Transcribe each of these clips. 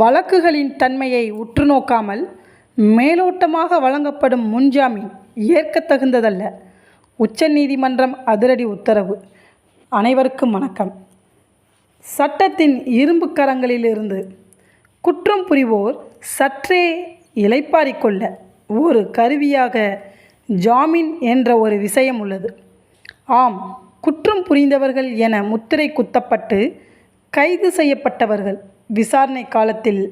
வழக்குகளின் தன்மையை உற்று நோக்காமல் மேலோட்டமாக வழங்கப்படும் முன்ஜாமீன் ஏற்கத்தகுந்ததல்ல உச்சநீதிமன்றம் அதிரடி உத்தரவு. அனைவருக்கும் வணக்கம். சட்டத்தின் இரும்பு கரங்களிலிருந்து குற்றம் புரிவோர் சற்றே இளைப்பாறிக்கொள்ள ஒரு கருவியாக ஜாமீன் என்ற ஒரு விஷயம் உள்ளது. ஆம் குற்றம் புரிந்தவர்கள் என முத்திரை குத்தப்பட்டு கைது செய்யப்பட்டவர்கள். விசாரணை காலத்தில்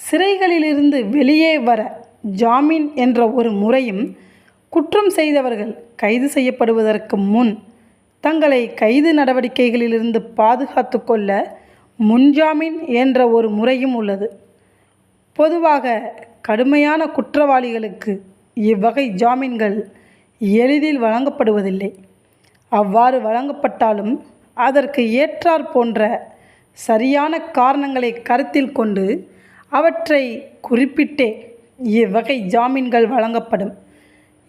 சிறைகளிலிருந்து வெளியே வர ஜாமீன் என்ற ஒரு முறையும் குற்றம் செய்தவர்கள் கைது செய்யப்படுவதற்கு முன் தங்களை கைது நடவடிக்கைகளிலிருந்து பாதுகாத்து கொள்ள முன்ஜாமீன் என்ற ஒரு முறையும் உள்ளது. பொதுவாக கடுமையான குற்றவாளிகளுக்கு இவ்வகை ஜாமீன்கள் எளிதில் வழங்கப்படுவதில்லை. அவ்வாறு வழங்கப்பட்டாலும் அதற்கு ஏற்றார் போன்ற சரியான காரணங்களை கருத்தில் கொண்டு அவற்றை குறிப்பிட்டே இவ்வகை ஜாமீன்கள் வழங்கப்படும்.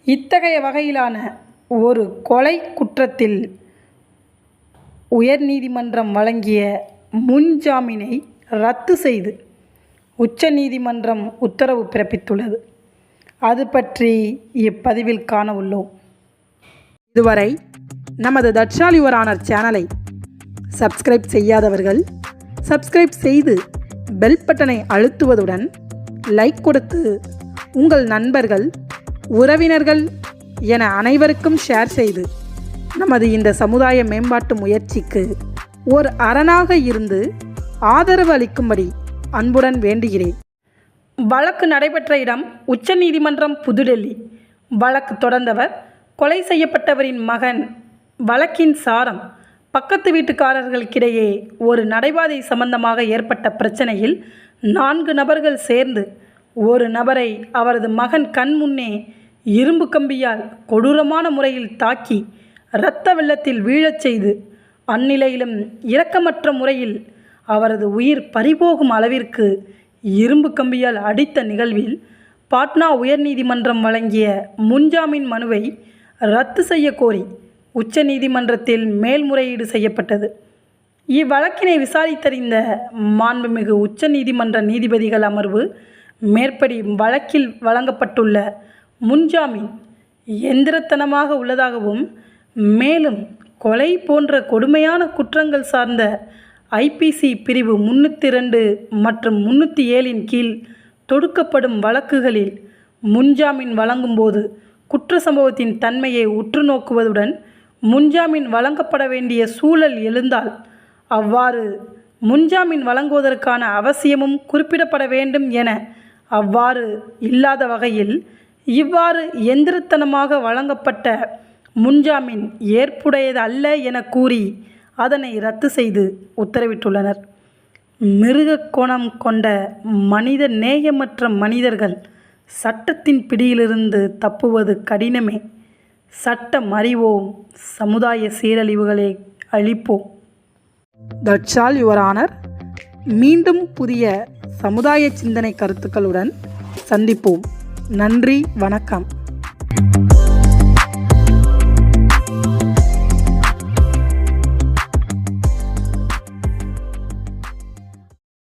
இத்தகைய வகையிலான ஒரு கொலை குற்றத்தில் உயர்நீதிமன்றம் வழங்கிய முன்ஜாமீனை ரத்து செய்து உச்சநீதிமன்றம் உத்தரவு பிறப்பித்துள்ளது. அது பற்றி இப்பதிவில் காண உள்ளோம். இதுவரை நமது தட்சாலி யுவர் ஆனர் சேனலை சப்ஸ்கிரைப் செய்யாதவர்கள் சப்ஸ்கிரைப் செய்து பெல் பட்டனை அழுத்துவதுடன் லைக் கொடுத்து உங்கள் நண்பர்கள் உறவினர்கள் என அனைவருக்கும் ஷேர் செய்து நமது இந்த சமுதாய மேம்பாட்டு முயற்சிக்கு ஒரு அரணாக இருந்து ஆதரவு அளிக்கும்படி அன்புடன் வேண்டுகிறேன். வழக்கு நடைபெற்ற இடம் உச்சநீதிமன்றம் புதுடெல்லி. வழக்கு தொடர்ந்தவர் கொலை செய்யப்பட்டவரின் மகன் வழக்கின் சாரம் பக்கத்து வீட்டுக்காரர்களுக்கிடையே ஒரு நடைபாதை சம்பந்தமாக ஏற்பட்ட பிரச்சனையில் நான்கு நபர்கள் சேர்ந்து ஒரு நபரை அவரது மகன் கண் முன்னே இரும்பு கம்பியால் கொடூரமான முறையில் தாக்கி இரத்த வெள்ளத்தில் வீழச் செய்து அந்நிலையிலும் இரக்கமற்ற முறையில் அவரது உயிர் பறிபோகும் அளவிற்கு இரும்பு கம்பியால் அடித்த நிகழ்வில் பாட்னா உயர்நீதிமன்றம் வழங்கிய முன்ஜாமீன் மனுவை ரத்து செய்ய கோரி உச்சநீதிமன்றத்தில் மேல்முறையீடு செய்யப்பட்டது. இவ்வழக்கினை விசாரித்தறிந்த மாண்புமிகு உச்சநீதிமன்ற நீதிபதிகள் அமர்வு மேற்படி வழக்கில் வழங்கப்பட்டுள்ள முன்ஜாமீன் எந்திரத்தனமாக உள்ளதாகவும் மேலும் கொலை போன்ற கொடுமையான குற்றங்கள் சார்ந்த ஐபிசி பிரிவு முன்னூற்றி ரெண்டு மற்றும் முன்னூற்றி ஏழின் கீழ் தொடுக்கப்படும் வழக்குகளில் முன்ஜாமீன் வழங்கும்போது குற்ற சம்பவத்தின் தன்மையை உற்று நோக்குவதுடன் முன்ஜாமீன் வழங்கப்பட வேண்டிய சூழல் எழுந்தால் அவ்வாறு முன்ஜாமீன் வழங்குவதற்கான அவசியமும் குறிப்பிடப்பட வேண்டும் என அவ்வாறு இல்லாத வகையில் இவ்வாறு எந்திரத்தனமாக வழங்கப்பட்ட முன்ஜாமீன் ஏற்புடையது அல்ல என கூறி அதனை ரத்து செய்து உத்தரவிட்டுள்ளனர். மிருக கோணம் கொண்ட மனித நேயமற்ற மனிதர்கள் சட்டத்தின் பிடியிலிருந்து தப்புவது கடினமே. சட்டம் அறிவோம் சமுதாய சீரழிவுகளை அழிப்போம். தட்சால் யுவர் ஆனர் மீண்டும் புதிய சமுதாய சிந்தனை கருத்துக்களுடன் சந்திப்போம். நன்றி வணக்கம்.